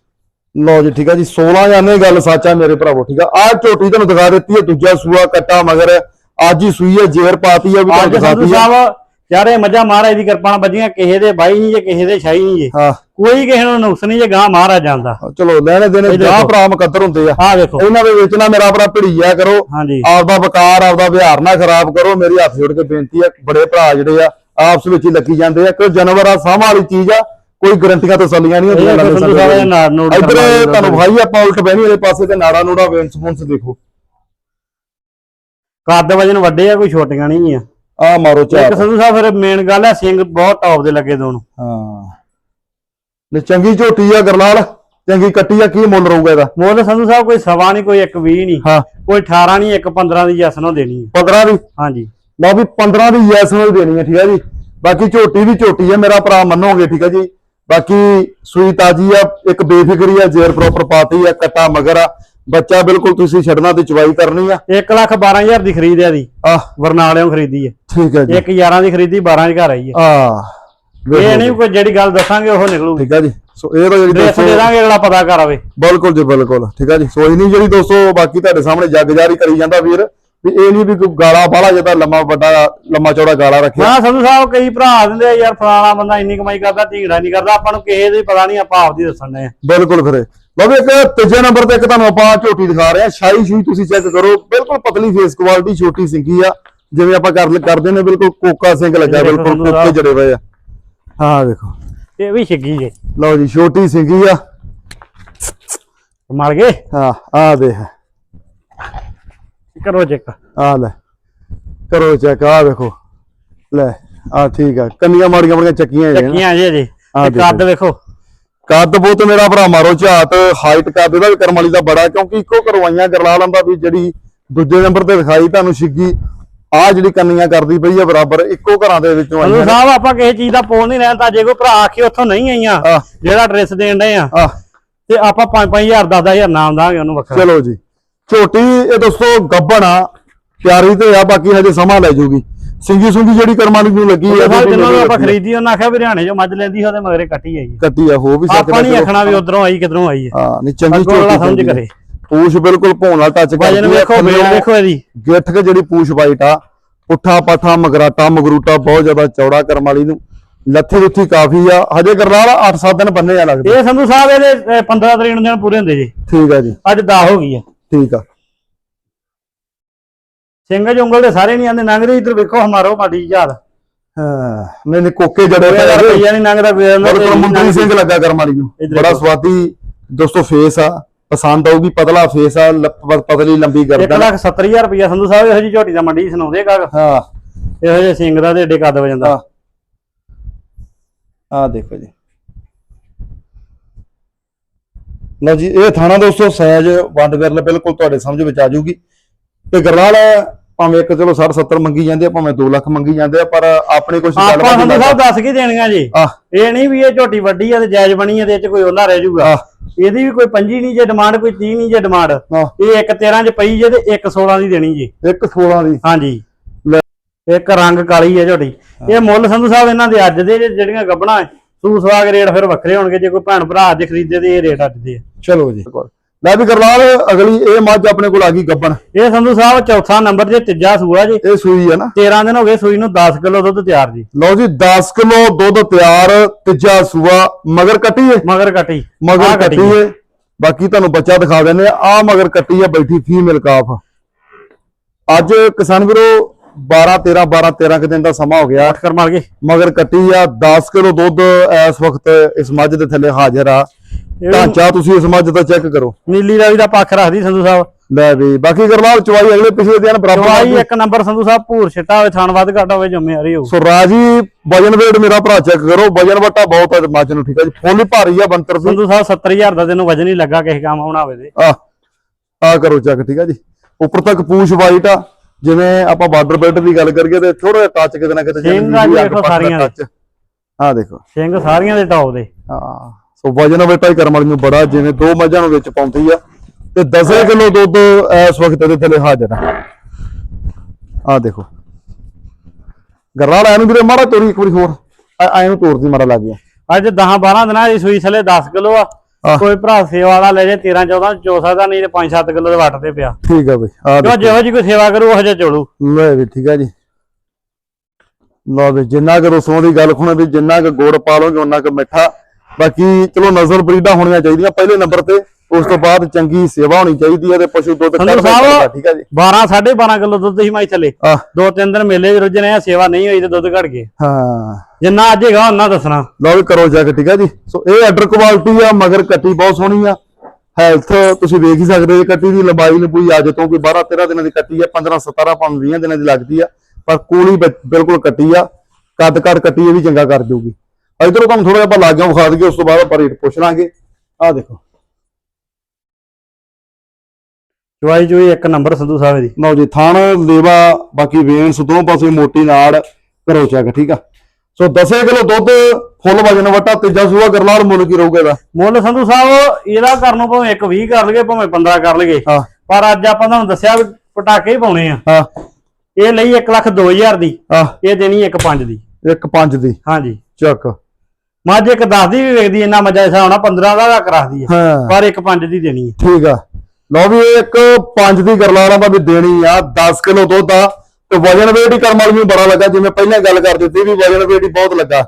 ਲਓ ਜੀ ਠੀਕ ਆ ਜੀ 16 ਜਾਨੇ ਗੱਲ ਸੱਚ ਮੇਰੇ ਭਰਾਵੋ ਠੀਕ ਆ ਆ ਝੋਟੀ ਤੁਹਾਨੂੰ ਦਿਖਾ ਦਿੱਤੀ ਹੈ ਦੂਜਾ ਸੂਆ ਕੱਟਾ ਮਗਰ ਅੱਜ ਹੀ ਸੂਈ ਹੈ ਜੇਰ ਪਾਤੀ ਆ ਵੀ ਅੱਜ ਤੁਹਾਨੂੰ ਸੰਧੂ ਸਾਹਿਬ ਯਾਰੇ ਮੱਝਾਂ ਮਹਾਰਾਜ ਦੀ ਕਿਰਪਾ ਨਾਲ ਬੱਜੀਆਂ ਕਿਸੇ ਦੇ ਬਾਈ ਨਹੀਂ ਜੇ ਕਿਸੇ ਦੇ ਸ਼ਾਈ ਨਹੀਂ ਜੇ। ਹਾਂ। ਕੋਈ ਕਿਸੇ ਨੂੰ ਨੁਕਸ ਨਹੀਂ ਜੇ ਗਾਂ ਮਹਾਰਾਜ ਜਾਂਦਾ ਚਲੋ ਲੈਣੇ ਦੇਣੇ ਦੇਖੋ। ਭਰਾ ਮੁਕੱਦਰ ਹੁੰਦੇ ਆ। ਆਹ ਵੇਖੋ। ਇਹਨਾਂ ਦੇ ਵਿੱਚ ਨਾ ਮੇਰਾ ਭਰਾ ਭੜੀਆ ਕਰੋ। ਹਾਂਜੀ ਆਪਦਾ ਵਕਾਰ ਆਪਦਾ ਵਿਹਾਰ ਨਾ ਖਰਾਬ ਕਰੋ। ਮੇਰੀ ਹੱਥ ਜੋੜ ਕੇ ਬੇਨਤੀ ਆ ਬੜੇ ਭਰਾ ਜਿਹੜੇ ਆ ਆਪਸ ਵਿੱਚ ਹੀ ਲੱਗੀ ਜਾਂਦੇ ਆ। ਕਿ ਜਾਨਵਰ ਆ ਸਾਂਭ ਵਾਲੀ ਚੀਜ਼ ਆ। ਕੋਈ ਗਰੰਟੀਆਂ ਤਸੱਲੀਆਂ ਨਹੀਂ ਹੁੰਦੀਆਂ ਇੱਧਰ ਤੁਹਾਨੂੰ ਭਾਈ ਆਪਾਂ ਉਲਟ ਬਹਿਣੀ ਵਾਲੇ ਪਾਸੇ ਤੇ ਨਾੜਾ ਨੂੜਾ ਵੇਂਸ ਫੁੰਸ ਦੇਖੋ। ਕੱਦ ਵਜਨ ਵੱਡੇ ਆ ਕੋਈ ਛੋਟੀਆਂ ਨਹੀਂ ਆ। ਆ ਮਾਰੋ ਇੱਕ ਚਾਰ ਸੰਧੂ ਸਾਹਿਬ ਫਿਰ ਮੇਨ ਗੱਲ ਹੈ ਸਿੰਘ ਬਹੁਤ ਟੌਪ ਦੇ ਲੱਗੇ ਦੋਨੋਂ ਹਾਂ। ਨੇ ਚੰਗੀ ਝੋਟੀ ਆ ਗਰਲਾਲ ਚੰਗੀ ਕੱਟੀ ਆ ਕੀ ਮੁੱਲ ਰਹੂਗਾ ਇਹਦਾ? ਮੁੱਲ ਸੰਧੂ ਸਾਹਿਬ ਕੋਈ ਸਵਾ ਨਹੀਂ ਕੋਈ 1 20 ਨਹੀਂ। ਹਾਂ। ਕੋਈ 18 ਨਹੀਂ 1 15 ਦੀ ਜਸ ਨੂੰ ਦੇਣੀ ਹੈ 15 ਦੀ? ਹਾਂਜੀ। ਲਓ ਵੀ 15 ਦੀ ਯੈਸ ਨੂੰ ਦੇਣੀ ਹੈ ਠੀਕ ਹੈ ਜੀ। ਬਾਕੀ ਝੋਟੀ ਵੀ ਝੋਟੀ ਹੈ ਮੇਰਾ ਭਰਾ ਮੰਨੋਗੇ ਠੀਕ ਹੈ ਜੀ। ਬਾਕੀ ਸੂਈ ਤਾਜੀ ਆ ਇੱਕ ਬੇਫਿਕਰੀ ਆ ਜੇਰ ਪ੍ਰੋਪਰ ਪਾਤੀ ਆ ਕੱਟਾ ਮਗਰ ਆ। ਬੱਚਾ ਬਿਲਕੁਲ ਤੁਸੀਂ ਛੱਡਣਾ ਤੇ ਚਵਾਈ ਕਰਨੀ ਆ। 1 ਲੱਖ 12000 ਦੀ ਖਰੀਦ ਆ ਦੀ ਆ। ਵਰਨਾਲਿਓਂ ਖਰੀਦੀ ਹੈ ਠੀਕ ਹੈ ਜੀ। ਇੱਕ 11 ਦੀ ਖਰੀਦੀ 12 ਦੀ ਘਰ ਆਈ ਹੈ ਆ। ਇਹ ਨਹੀਂ ਕੋਈ ਜਿਹੜੀ ਗੱਲ ਦੱਸਾਂਗੇ ਉਹ ਨਿਕਲੂਗੀ ਠੀਕ ਹੈ ਜੀ। ਸੋ ਇਹ ਤਾਂ ਜਿਹੜੀ ਦੋਸਤੋ ਦੇ ਦਾਂਗੇ ਅਗਲਾ ਪਤਾ ਕਰ ਆਵੇ। ਬਿਲਕੁਲ ਜੀ ਬਿਲਕੁਲ। ਠੀਕ ਹੈ ਜੀ। ਸੋ ਇਹ ਨਹੀਂ ਜਿਹੜੀ ਦੋਸਤੋ ਬਾਕੀ ਤੁਹਾਡੇ ਸਾਹਮਣੇ ਜੱਗ ਜਾਰੀ ਕਰੀ ਜਾਂਦਾ ਵੀਰ। ਵੀ ਇਹ ਨਹੀਂ ਵੀ ਕੋਈ ਗਾਲਾ ਬਾਲਾ ਜਿਹਾ ਲੰਮਾ ਵੱਡਾ ਲੰਮਾ ਚੌੜਾ ਗਾਲਾ ਰੱਖਿਆ। ਹਾਂ ਸੰਧੂ ਸਾਹਿਬ ਕਈ ਭਰਾ ਦਿੰਦੇ ਆ ਯਾਰ ਫਲਾਣਾ ਬੰਦਾ ਇੰਨੀ ਕਮਾਈ ਕਰਦਾ ਢੀਂਗੜਾ ਨਹੀਂ ਕਰਦਾ ਆਪਾਂ ਨੂੰ ਕਿਸੇ ਦੇ ਪਤਾ ਨਹੀਂ ਆਪਾਂ ਆਪਦੀ ਦੱਸਣ ਦੇ ਆ। ਬਿਲਕੁਲ ਫਿਰ ਲਓ ਇੱਕ ਤੀਜੇ ਨੰਬਰ ਤੇ ਇੱਕ ਤੁਹਾਨੂੰ ਆਪਾਂ ਝੋਟੀ ਦਿਖਾ ਰਹੇ ਆ ਸ਼ਾਈ ਸ਼ੂਈ ਤੁਸੀਂ ਚੈੱਕ ਕਰੋ। ਬਿਲਕੁਲ ਪਤਲੀ ਫੇਸ ਕੁਆਲਿਟੀ ਛੋਟੀ ਸਿੰਗੀ ਆ। ਜਿਵੇਂ ਆਪਾਂ ਕਰ ਕਰਦੇ ਨੇ ਬਿਲਕੁਲ ਕੋਕਾ ਸਿੰਘ ਲੱਗਾ ਬਿਲਕੁਲ ਕੋਕੇ। ਜੜੇ ਹੋਏ ਆ। ਹਾਂ ਦੇਖੋ। ਇਹ ਵੀ ਛਿੱਗੀ ਜੇ। ਲਓ ਜੀ ਛੋਟੀ ਸਿੰਗੀ ਆ। ਮਰ ਗਏ? ਹਾਂ ਆ ਦੇਖ। ਕਰੋ ਚੈੱਕ। ਆ ਲੈ ਕਰੋ ਚੈੱਕ ਆ ਵੇਖੋ। ਲੈ ਆ ਠੀਕ ਆ ਕੰਨੀਆਂ ਮਾੜੀਆਂ ਮਾੜੀਆਂ ਚੱਕੀਆਂ ਹੈਗੀਆਂ। ਚੱਕੀਆਂ ਜੇ ਜੇ ਤੇ ਕੱਦ ਵੇਖੋ। ਕੱਦ ਬਹੁਤ ਮੇਰਾ ਭਰਾ ਮਾਰੋ ਝਾਤ ਹਾਈਟ ਕੱਦ ਇਹਦਾ ਵੀ ਕਰਮ ਵਾਲੀ ਦਾ ਬੜਾ ਕਿਉਂਕਿ ਇੱਕੋ ਕਰਵਾਈਆਂ ਕਰਲਾ ਲੰਦਾ ਵੀ ਜਿਹੜੀ ਦੂਜੇ ਨੰਬਰ ਤੇ ਦਿਖਾਈ ਤੁਹਾਨੂੰ ਛਿੱਗੀ ਆ ਜਿਹੜੀ ਕੰਨੀਆਂ ਕਰਦੀ ਪਈ ਆ ਬਰਾਬਰ ਇੱਕੋ ਘਰਾਂ ਦੇ ਵਿੱਚੋਂ ਆਈਆਂ ਨੇ। ਸਾਹਿਬ ਆਪਾਂ ਕਿਸੇ ਚੀਜ਼ ਦਾ ਪੋਲ ਨਹੀਂ ਰਹਿੰਦਾ ਜੇ ਕੋਈ ਭਰਾ ਆਖੇ ਉੱਥੋਂ ਨਹੀਂ ਆਈਆਂ ਜਿਹੜਾ ਐਡਰੈਸ ਦੇਣ ਡਏ ਆ। ਤੇ ਆਪਾਂ 5-5000 10000 ਨਾਮ ਦਾਂਗੇ ਉਹਨੂੰ ਵੱਖਰਾ। ਚਲੋ ਜੀ। ਝੋਟੀ ਇਹ ਦੋਸਤੋ ਗੱਬਣ ਆ ਪਿਆਰੀ ਤੇ ਆ ਬਾਕੀ ਹਜੇ ਸਮਾਂ ਲੈ ਜੂਗੀ। ਸਿੰਗੀ ਸੁੰਗੀ ਜਿਹੜੀ ਕਰਮਾਂ ਨੂੰ ਲੱਗੀ ਆ ਸਾਹਿਬ ਜਿੰਨਾਂ ਨੂੰ ਆਪਾਂ। ਖਰੀਦੀ ਉਹਨਾਂ ਆਖਿਆ ਵੀ ਹਰਿਆਣੇ ਚੋਂ ਮੱਝ ਲੈਂਦੀ ਉਹਦੇ ਮਗਰੇ ਕੱਟੀ ਆਈ ਕੱਟੀ ਆ ਹੋ ਵੀ ਸਕਦਾ ਆਪਾਂ ਨਹੀਂ। ਆਖਣਾ ਵੀ ਉਧਰੋਂ ਆਈ ਕਿਧਰੋਂ ਆਈ ਹੈ ਹਾਂ ਨਹੀਂ ਚੰਗੀ ਅਗਲਾ ਸਮਝ। ਕਰੇ। ਪੂਛ ਬਿਲਕੁਲ ਭੌਣ ਨਾਲ ਟੱਚ ਵਜਨ ਵੇਖੋ ਵੇਲ। ਵੇਖੋ ਇਹਦੀ। ਗਿੱਠ ਕੇ ਜਿਹੜੀ ਪੂਛ ਵਾਈਟ ਆ ਪੁੱਠਾ ਪਾਠਾ ਮਗਰਾਟਾ ਮਗਰੂਟਾ ਬਹੁਤ ਜ਼ਿਆਦਾ ਚੌੜਾ ਕਰਮ ਵਾਲੀ ਨੂੰ। ਲੱਥੀ ਲੁੱਥੀ ਕਾਫੀ ਆ ਹਜੇ ਕਰਨਾਲ 8-7 ਦਿਨ ਬੰਨੇ ਆ ਲੱਗਦੇ। ਇਹ ਸੰਧੂ ਸਾਹਿਬ ਇਹਦੇ ਅਹ, 15 ਤਰੀਕ ਨੂੰ ਦਿਨ ਪੂਰੇ ਹੁੰਦੇ ਜੀ। ਠੀਕ ਆ ਜੀ। ਅੱਜ 10 ਹੋ ਗਈ ਆ। ਠੀਕ ਆ। ਸਿੰਘ ਜੰਗਲ ਦੇ ਸਾਰੇ ਨਹੀਂ ਆਂਦੇ ਲੰਘਦੇ ਇੱਧਰ ਵੇਖੋ ਹਮਾਰੋ ਮਾੜੀ ਝਾਲ ਹਾਂ। ਨਹੀਂ ਕੋਕੇ ਜੜੇ ਪਏ। ਰੁਪਈਆ ਨਹੀਂ ਲੰਘਦਾ ਕੋਈ ਆਂਦਾ ਮੇਰੇ ਕੋਲ ਮੁੰਦਰੀ ਸਿੰਘ ਲੱਗਾ ਕਰਮ ਵਾਲੀ ਨੂੰ। ਬੜਾ। ਸਵਾਦੀ ਦੋਸਤੋ ਫੇਸ ਆ। ਪਸੰਦ ਆਊਗੀ ਪਤਲਾ ਫੇਸ ਆ। ਪਤਲੀ ਲੰਬੀ ਗਰਦਨ। ਲੱਖ ਸੱਤਰ ਹਜ਼ਾਰ ਰੁਪਈਆ ਸੰਧੂ ਸਾਹਿਬ ਇਹੋ ਜੀ ਝੋਟੀ ਦਾ ਮੰਡੀ ਸੁਣਾਉਂਦੇ ਕਾਗ ਹਾਂ। ਇਹੋ ਜਿਹੇ ਸਿੰਘ ਦਾ ਤੇ ਏਡੇ ਕੱਦ ਵਜਨ ਦਾ। ਆ ਦੇਖੋ ਜੀ। ਲਓ ਜੀ ਇਹ ਥਾਣਾ ਦੋਸਤੋ ਸਹਿਜ ਵੰਡ ਵਿਰਲ ਬਿਲਕੁਲ ਤੁਹਾਡੇ ਸਮਝ ਵਿੱਚ ਆ ਜਾਊਗੀ। ਤੇ ਗਰਨਾਲ ਭਾਵੇਂ ਇੱਕ ਚਲੋ 60 70 ਮੰਗੀ ਜਾਂਦੇ ਆ ਭਾਵੇਂ 2 ਲੱਖ ਮੰਗੀ ਜਾਂਦੇ ਆ ਪਰ ਆਪਣੇ ਕੁਝ ਆਪਾਂ ਸੰਧੂ ਸਾਹਿਬ ਦੱਸ ਕੇ ਦੇਣੀਆਂ ਜੀ। ਇਹ ਨਹੀਂ ਵੀ ਇਹ ਝੋਟੀ ਵੱਡੀ ਆ ਤੇ ਜਾਇਜ਼ ਬਣੀ ਆ ਤੇ ਇਹ 'ਚ ਕੋਈ ਉਹਲਾ ਰਹਿ ਜਾਊਗਾ। ਇਹਦੀ ਵੀ ਕੋਈ 25 ਨਹੀਂ ਜੇ ਡਿਮਾਂਡ ਕੋਈ 30 ਨਹੀਂ ਜੇ ਡਿਮਾਂਡ। ਇਹ ਇੱਕ 13 ਚ ਪਈ ਜੇ ਤੇ ਇੱਕ 16 ਦੀ ਦੇਣੀ ਜੀ। ਇੱਕ 16 ਦੀ। ਹਾਂਜੀ। ਇੱਕ ਰੰਗ ਕਾਲੀ ਹੈ ਝੋਟੀ। ਇਹ ਮੁੱਲ ਸੰਧੂ ਸਾਹਿਬ ਇਹਨਾਂ ਦੇ ਅੱਜ ਦੇ ਜਿਹੜੀਆਂ ਗੱਬਣਾ ਸੂ ਸਵਾਗ ਰੇਟ ਫਿਰ ਵੱਖਰੇ ਹੋਣਗੇ ਜੇ ਕੋਈ ਭੈਣ ਭਰਾ ਅੱਜ ਖਰੀਦੇ ਤੇ ਇਹ ਰੇਟ ਅੱਜ ਦੇ ਆ। ਚਲੋ ਜੀ। ਲੈ ਵੀ ਗਰਨਾਲ ਅਗਲੀ ਇਹ ਮੱਝ ਆਪਣੇ ਕੋਲ ਆ ਗਈ ਗੱਬਣ। ਇਹ ਸੰਧੂ ਸਾਹਿਬ ਚੌਥਾ ਨੰਬਰ ਜੇ ਤੀਜਾ ਸੂਆ ਜੀ। ਇਹ ਸੂਈ ਹੈ ਨਾ। 13 ਦਿਨ ਹੋ ਗਏ ਸੂਈ ਨੂੰ 10 ਕਿਲੋ ਦੁੱਧ ਤਿਆਰ ਜੀ। ਲਓ ਜੀ 10 ਕਿਲੋ ਦੁੱਧ ਤਿਆਰ ਤੀਜਾ ਸੂਆ ਮਗਰ ਕੱਟੀ ਹੈ ਮਗਰ ਕੱਟੀ। ਮਗਰ ਆਹ ਕੱਟੀ ਹੈ ਬਾਕੀ ਤੁਹਾਨੂੰ ਬੱਚਾ ਦਿਖਾ ਦਿੰਦੇ ਆ ਆ ਮਗਰ ਕੱਟੀ ਹੈ ਬੈਠੀ ਫੀਮੇਲ ਕਾਫ। ਅੱਜ ਕਿਸਾਨ ਵੀਰੋ 12 13 12 13 ਕੁ ਦਿਨ ਦਾ ਸਮਾਂ ਹੋ ਗਿਆ। ਕਰ ਮਾਰ ਗਏ। ਮਗਰ ਕੱਟੀ ਆ 10 ਕਿਲੋ ਦੁੱਧ ਇਸ ਵਕਤ ਇਸ ਮੱਝ ਦੇ ਥੱਲੇ ਹਾਜ਼ਰ ਆ। ਢਾਂਚਾ ਤੁਸੀਂ ਇਸ ਮੱਝ ਦਾ ਚੈੱਕ ਕਰੋ। ਨੀਲੀ ਰਾਵੀ ਦਾ ਪੱਖ ਰੱਖਦੀ ਸੰਧੂ ਸਾਹਿਬ। ਲੈ ਵੀ ਬਾਕੀ ਗਰਵਾਲ ਚਵਾਈ ਅਗਲੇ ਪਿਛਲੇ ਦਿਨ ਬਰਾਬਰ ਦਵਾਈ ਆ। ਇੱਕ ਨੰਬਰ ਸੰਧੂ ਸਾਹਿਬ ਭੂਰ ਛਿੱਟਾ ਹੋਵੇ ਥਣ ਵੱਧ ਘੱਟ ਹੋਵੇ ਜ਼ਿੰਮੇਵਾਰੀ ਹੋਊ। ਸੋ ਰਾਜੀ ਵਜਨ ਵੇਟ ਮੇਰਾ ਭਰਾ ਚੈੱਕ ਕਰੋ। ਵਜਨ ਵਟਾ ਬਹੁਤ ਹੈ ਮੱਝ ਨੂੰ ਠੀਕ ਹੈ ਜੀ? ਫੁੱਲ ਹੀ ਭਾਰੀ ਆ ਬੰਤਰ ਸੰਧੂ ਸਾਹਿਬ 70000 ਦਾ ਤੈਨੂੰ ਵਜਨ ਹੀ ਲੱਗਾ ਕਿਸੇ ਕੰਮ ਆਉਣਾ ਹੋਵੇ ਤੇ। ਆ ਆ ਕਰੋ ਚੈੱਕ ਠੀਕ ਆ ਜੀ? ਉੱਪਰ ਤੱਕ ਪੂਛ ਵਾਈਟ ਆ। ਜਿਵੇਂ ਆਪਾਂ ਬਾਰਡਰ ਬੈਲਟ ਦੀ ਗੱਲ ਕਰੀਏ ਤੇ ਥੋੜਾ ਟੱਚ ਕਿਤੇ ਨਾ ਕਿਤੇ ਆ ਜੀ, ਦੇਖੋ ਸਾਰੀਆਂ ਦੇ। ਆ ਦੇਖੋ। ਸਿੰਘ ਸਾਰੀਆਂ ਦੇ ਟੌਪ ਦੇ। ਹਾਂ ਸੋ ਵਜਨ ਵੇਟਾ ਹੀ ਕਰਮ ਵਾਲੀ ਨੂੰ ਬੜਾ ਜਿਵੇਂ ਦੋ ਮੱਝਾਂ ਨੂੰ ਵਿੱਚ ਪਾਉਂਦੀ ਆ। ਤੇ 10 ਕਿਲੋ ਦੁੱਧ ਇਸ ਵਕਤ ਇਹਦੇ ਥੱਲੇ ਹਾਜ਼ਰ ਆ। ਆ ਦੇਖੋ। ਗਰਨਾਲ ਐਨੂੰ ਵੀਰੇ ਮਾੜਾ ਤੋਰੀ ਇੱਕ ਵਾਰੀ ਹੋਰ। ਐ ਨੂੰ ਤੋਰਦੀ ਮਾੜਾ ਲੱਗ ਗਿਆ। ਅੱਜ 10 12 ਦਿਨਾਂ ਦੀ ਸੂਈ ਥਲੇ 10 ਕਿਲੋ ਆ। ਕੋਈ ਭਰਾ ਸੇਵਾ ਵਾਲਾ ਲੈ ਜੇ 13 14 ਚੋ ਸਕਦਾ ਨਹੀਂ ਤੇ 5 7 ਕਿਲੋ ਦੇ ਵੱਟ ਤੇ ਪਿਆ। ਠੀਕ ਆ ਬਈ ਆ ਕਿਉਂ ਜਿਹੋ ਜੀ ਕੋਈ ਸੇਵਾ ਕਰੂ ਉਹ ਜਿਹਾ ਚੋਲੂ। ਲੈ ਵੀ ਠੀਕ ਆ ਜੀ। ਲਓ ਵੀ ਜਿੰਨਾ ਕੁ ਰਸੋਂ ਦੀ ਗੱਲ ਖੁਣਾ ਵੀ ਜਿੰਨਾ ਕੁ ਗੁੜ ਪਾ ਲਓਗੇ ਉਹਨਾਂ ਕੁ ਮਿੱਠਾ। ਬਾਕੀ ਚਲੋ ਨਜ਼ਰ ਬਰੀਡਾਂ ਹੋਣੀਆਂ ਚਾਹੀਦੀਆਂ ਪਹਿਲੇ ਨੰਬਰ ਤੇ। ਉਸ ਤੋਂ ਬਾਅਦ ਚੰਗੀ ਸੇਵਾ ਹੋਣੀ ਚਾਹੀਦੀ ਹੈ ਤੇ ਪਸ਼ੂ ਦੁੱਧ ਸੰਧੂ ਸਾਹਿਬ, ਠੀਕ ਆ ਜੀ। 12 12.5 ਕਿਲੋ ਦੁੱਧ ਹੀ ਮਾਈ ਥੱਲੇ ਦੋ ਤਿੰਨ ਦਿਨ ਮੇਲੇ 'ਚ ਰੁੱਝਣੇ ਆ ਸੇਵਾ ਨਹੀਂ ਹੋਈ ਤੇ ਦੁੱਧ ਘਟ ਗਏ। ਹਾਂ। ਜਿੰਨਾ ਅੱਜ ਹੈਗਾ ਉਹਨਾਂ ਦੱਸਣਾ। ਲਓ ਵੀ ਕਰੋ ਚੈੱਕ ਠੀਕ ਆ ਜੀ। ਸੋ ਇਹ ਆਰਡਰ ਕੁਆਲਿਟੀ ਆ ਮਗਰ ਕੱਟੀ ਬਹੁਤ ਸੋਹਣੀ ਆ। ਹੈਲਥ ਤੁਸੀਂ ਵੇਖ ਹੀ ਸਕਦੇ ਜੇ ਕੱਟੀ ਦੀ ਲੰਬਾਈ ਲੰਬੂਈ ਅੱਜ ਤੋਂ ਕੋਈ 12 13 ਦਿਨਾਂ ਦੀ ਕੱਟੀ ਆ 15 17 ਪੰਜ 20 ਦਿਨਾਂ ਦੀ ਲੱਗਦੀ ਆ ਪਰ ਕੋਲੀ ਬਿਲਕੁਲ ਕੱਟੀ ਆ। ਕੱਦ ਕੱਦ ਕੱਟੀ ਇਹ ਵੀ ਚੰਗਾ ਕਰ ਦਊਗੀ। ਇਧਰੋਂ ਤੁਹਾਨੂੰ ਥੋੜਾ ਜਿਹਾ ਆਪਾਂ ਲਾਗਿਆਂ ਵਿਖਾ ਦਈਏ ਉਸ ਤੋਂ ਬਾਅਦ ਆਪਾਂ ਰੇਟ ਪੁੱਛ ਲਾਂਗੇ। ਆਹ ਦੇਖੋ। ਚੁਆਈ ਚੁਈ ਇੱਕ ਨੰਬਰ ਸੰਧੂ ਸਾਹਿਬ ਦੀ। ਲਓ ਜੀ ਥਣ ਲੇਵਾ ਬਾਕੀ ਵੇਨਸ ਦੋ ਪਾਸੇ ਮੋਟੀ ਨਾੜ ਕਰੋ ਚੈੱਕ ਠੀਕ ਆ? ਸੋ 10 ਕਿਲੋ ਦੁੱਧ ਫੁੱਲ ਵਜਨ ਵਟਾ ਤੀਜਾ ਸੂਆ ਗਰਲਾਲ ਮੁੱਲ ਕੀ ਰਹੂਗਾ ਇਹਦਾ? ਮੁੱਲ ਸੰਧੂ ਸਾਹਿਬ ਇਹਦਾ ਕਰਨ ਨੂੰ ਭਾਵੇਂ ਇੱਕ 20 ਕਰ ਲਈਏ ਭਾਵੇਂ 15 ਕਰ ਹਾਂ। ਪਰ ਅੱਜ ਆਪਾਂ ਤੁਹਾਨੂੰ ਦੱਸਿਆ ਵੀ ਪਟਾਕੇ ਹੀ ਪਾਉਣੇ ਆ। ਹਾਂ। ਇਹ ਲਈ 1 ਲੱਖ 2000 ਦੀ ਇਹ ਦੇਣੀ 1 5 ਦੀ। ਇੱਕ ਪੰਜ ਦੀ। ਹਾਂਜੀ। ਚੱਕ। ਮੱਝ ਇੱਕ 10 ਦੀ ਵੀ ਵੇਖਦੀ ਇੰਨਾ ਮੱਝਾ ਐਸਾ ਹੋਣਾ 15 ਦਾ ਰੱਖ ਰੱਖਦੀ ਹੈ। ਪਰ ਇੱਕ 5 ਦੀ ਦੇਣੀ ਹੈ ਠੀਕ ਆ। ਲਓ ਵੀ ਇੱਕ ਪੰਜ ਦੀ ਗਰਲਾਲਾਂ ਦਾ ਵੀ ਦੇਣੀ ਆ 10 ਕਿਲੋ ਦੁੱਧ ਆ ਤੇ ਵਜਨ weight ਹੀ ਕਰਮ ਵਾਲੀ ਨੂੰ ਬੜਾ ਲੱਗਾ ਜਿਵੇਂ ਪਹਿਲਾਂ ਗੱਲ ਕਰ ਦਿੱਤੀ ਵੀ ਵਜਨ weight ਹੀ ਬਹੁਤ ਲੱਗਾ।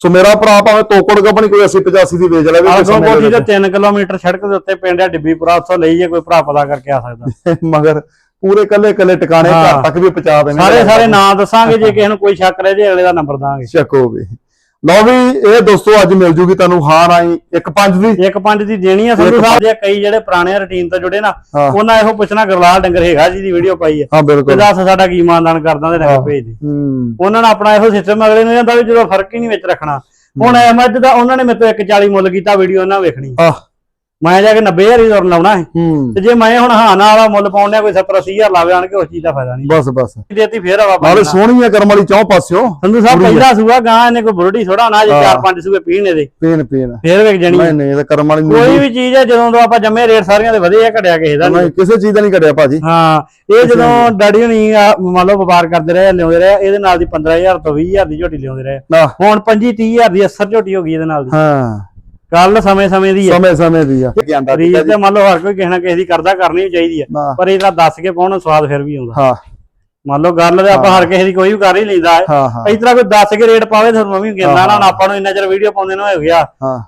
ਸੋ ਮੇਰਾ ਭਰਾ ਭਾਵੇਂ ਤੋਕੜ ਕੋਈ 80 85 ਦੀ ਵੇਚ ਲਵੇ ਸਮੇਂ ਕੋਠੀ ਦੇ ਤੇ 3 ਕਿਲੋਮੀਟਰ ਸੜਕ ਦੇ ਉੱਤੇ ਪਿੰਡ ਆ ਡਿੱਬੀਪੁਰਾ ਉੱਥੋਂ ਲਈ ਜੇ ਕੋਈ ਭਰਾ ਪਤਾ ਕਰਕੇ ਆ ਸਕਦਾ। [LAUGHS] ਮਗਰ ਪੂਰੇ ਕੱਲੇ ਕੱਲੇ ਟਿਕਾਣੇ। ਘਰ ਤੱਕ ਵੀ ਪਹੁੰਚਾ ਦੇਣੇ ਸਾਰੇ ਸਾਰੇ ਨਾਂ ਦੱਸਾਂਗੇ ਜੇ ਕਿਸੇ ਨੂੰ ਕੋਈ ਸ਼ੱਕ ਰਹੇ ਜੇ ਅਗਲੇ ਦਾ ਨੰਬਰ ਦਾਂਗੇ। ਚੱਕੋ ਵੀ ਲਓ ਵੀ ਇਹ ਦੋਸਤੋ ਅੱਜ ਮਿਲ ਜੂਗੀ ਤੁਹਾਨੂੰ ਹਾਂ ਆਈ ਇੱਕ ਪੰਜ ਦੀ ਇੱਕ ਪੰਜ ਦੀ ਦੇਣੀ ਆ ਸੰਧੂ ਸਾਹਿਬ ਜੇ ਕਈ ਜਿਹੜੇ ਪੁਰਾਣੇ ਰੁਟੀਨ ਤੋਂ ਜੁੜੇ ਨਾ। ਉਹਨਾਂ ਇਹੋ ਪੁੱਛਣਾ ਗਰਲਾਲ ਡੰਗਰ ਹੈਗਾ ਜੀ ਦੀ ਵੀਡੀਓ ਪਾਈ ਹੈ ਹਾਂ ਬਿਲਕੁਲ। ਦੱਸ ਸਾਡਾ ਕੀ ਮਾਨਦਾਨ ਕਰਦਾ ਤੇ ਡੰਗਰ ਭੇਜ ਦੇ। ਹੂੰ। ਉਹਨਾਂ ਨੇ ਆਪਣਾ ਇਹੋ ਸਿਸਟਮ ਅਗਲੇ ਨੂੰ ਜਾਂਦਾ ਵੀ ਜਦੋਂ ਫ਼ਰਕ ਹੀ ਨਹੀਂ ਵਿੱਚ ਰੱਖਣਾ। ਹੁਣ ਐ ਮੱਝ ਦਾ ਉਹਨਾਂ ਨੇ ਮੇਰੇ ਤੋਂ 140 ਮੁੱਲ ਕੀਤਾ ਵੀਡੀਓ ਉਹਨਾਂ ਵੇਖਣੀ। ਆਹ। ਮੈਂ ਜਾ ਕੇ 90000 ਹੀ ਦੌੜ ਲਾਉਣਾ ਹੈ ਹੂੰ। ਤੇ ਜੇ ਮੈਂ ਹੁਣ ਹਾਂ ਨਾਲ ਵਾਲਾ ਮੁੱਲ ਪਾਉਣਿਆ ਕੋਈ 70 80000 ਲਾਵੇ ਆਣ ਕੇ ਉਸ ਚੀਜ਼ ਦਾ ਫਾਇਦਾ ਨਹੀਂ। ਬਸ ਬਸ। ਦੇਤੀ ਫੇਰ ਹਵਾ ਨਾਲੇ ਪਾਉਣਾ ਸੋਹਣੀ ਆ ਕਰਮ ਵਾਲੀ ਚੌਂ ਪਾਸਿਓ। ਸੰਧੂ ਸਾਹਿਬ। ਪਹਿਲਾ ਸੂਆ ਗਾਂ ਇਹਨੇ ਕੋਈ ਬੁਰੜੀ ਥੋੜਾ ਨਾ ਜੇ। ਚਾਰ ਪੰਜ ਸੂਏ ਪੀਣ ਇਹਦੇ। ਪੀਣ ਪੀਣ। ਫੇਰ ਵੇਖ ਜਣੀ। ਨਹੀਂ ਨਹੀਂ ਇਹ ਤਾਂ ਕਰਮ ਵਾਲੀ ਕੋਈ ਵੀ ਚੀਜ਼ ਹੈ ਜਦੋਂ ਤੋਂ ਆਪਾਂ ਜੰਮੇ ਰੇਟ ਸਾਰੀਆਂ ਦੇ ਵਧੇ ਆ ਘਟਿਆ ਕਿਸੇ ਦਾ ਨਹੀਂ ਕਿਸੇ ਚੀਜ਼ ਦਾ ਨਹੀਂ ਘਟਿਆ ਭਾਜੀ। ਹਾਂ ਇਹ ਜਦੋਂ ਡੈਡੀ ਹੁਣੀ ਮੰਨ ਲਓ ਵਪਾਰ ਕਰਦੇ ਰਹੇ ਲਿਆਉਂਦੇ ਰਹੇ ਇਹਦੇ ਨਾਲ ਦੀ 15000 ਤੋਂ 20000 ਦੀ ਝੋਟੀ ਲਿਆਉਂਦੇ ਰਹੇ। ਹੁਣ 25 30000 ਦੀ ਅਸਰ ਝੋਟੀ ਹੋ ਗਈ ਇਹਦੇ ਨਾਲ ਦੀ। ਹਾਂ। ਗੱਲ ਸਮੇਂ ਸਮੇਂ ਦੀ ਹੈ ਸਮੇਂ ਸਮੇਂ ਦੀ ਆ। ਜਾਂਦਾ ਰੀਜ ਤੇ ਮੰਨ ਲਓ ਹਰ ਕੋਈ ਕਿਸੇ ਨਾ ਕਿਸੇ ਦੀ ਕਰਦਾ ਕਰਨੀ ਚਾਹੀਦੀ ਹੈ ਪਰ ਇਹਦਾ ਦੱਸ ਕੇ ਪਾਉਣ ਸਵਾਦ ਫਿਰ ਵੀ ਆਉਂਦਾ। ਹਾਂ। ਮੰਨ ਲਓ ਗੱਲ ਤੇ ਆਪਾਂ ਹਰ ਕਿਸੇ ਦੀ ਕੋਈ ਵੀ ਕਰ ਹੀ ਲੈਂਦਾ ਹੈ। ਇਸ ਤਰ੍ਹਾਂ ਕੋਈ ਦੱਸ ਕੇ ਰੇਟ ਪਾਵੇ ਤੁਹਾਨੂੰ ਵੀ ਕਹਿੰਦਾ ਨਾ ਆਪਾਂ ਨੂੰ ਇੰਨਾ ਚਿਰ ਵੀਡੀਓ ਪਾਉਂਦੇ ਨੂੰ ਹੋ। ਗਿਆ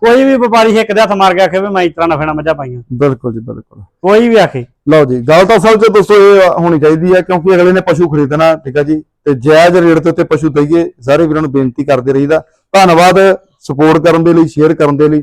ਕੋਈ ਵੀ ਵਪਾਰੀ ਇੱਕ ਦੇ ਹੱਥ ਮਾਰ ਕੇ ਆਖੇ ਵੀ ਮੈਂ ਇਸ ਤਰ੍ਹਾਂ ਨਫੇ ਨਾਲ ਮੱਝਾਂ ਪਾਈਆਂ। ਬਿਲਕੁਲ ਜੀ ਬਿਲਕੁਲ। ਕੋਈ ਵੀ ਆਖੇ। ਲਓ ਜੀ ਗੱਲ ਤਾਂ ਅਸਲ 'ਚ ਦੋਸਤੋ ਇਹ ਹੋਣੀ ਚਾਹੀਦੀ ਹੈ ਕਿਉਂਕਿ ਅਗਲੇ ਨੇ ਪਸ਼ੂ ਖਰੀਦਣਾ ਠੀਕ ਹੈ ਜੀ? ਤੇ ਜਾਇਜ਼ ਰੇਟ ਤੇ ਉੱਤੇ ਪਸ਼ੂ ਦਈਏ ਸਾਰੇ ਵੀਰਾਂ ਨੂੰ ਬੇਨਤੀ ਕਰਦੇ ਰਹੀਦਾ। ਧੰਨਵਾਦ ਸਪੋਰਟ ਕਰਨ ਦੇ ਲਈ ਸ਼ੇਅਰ ਕਰਨ ਦੇ ਲਈ।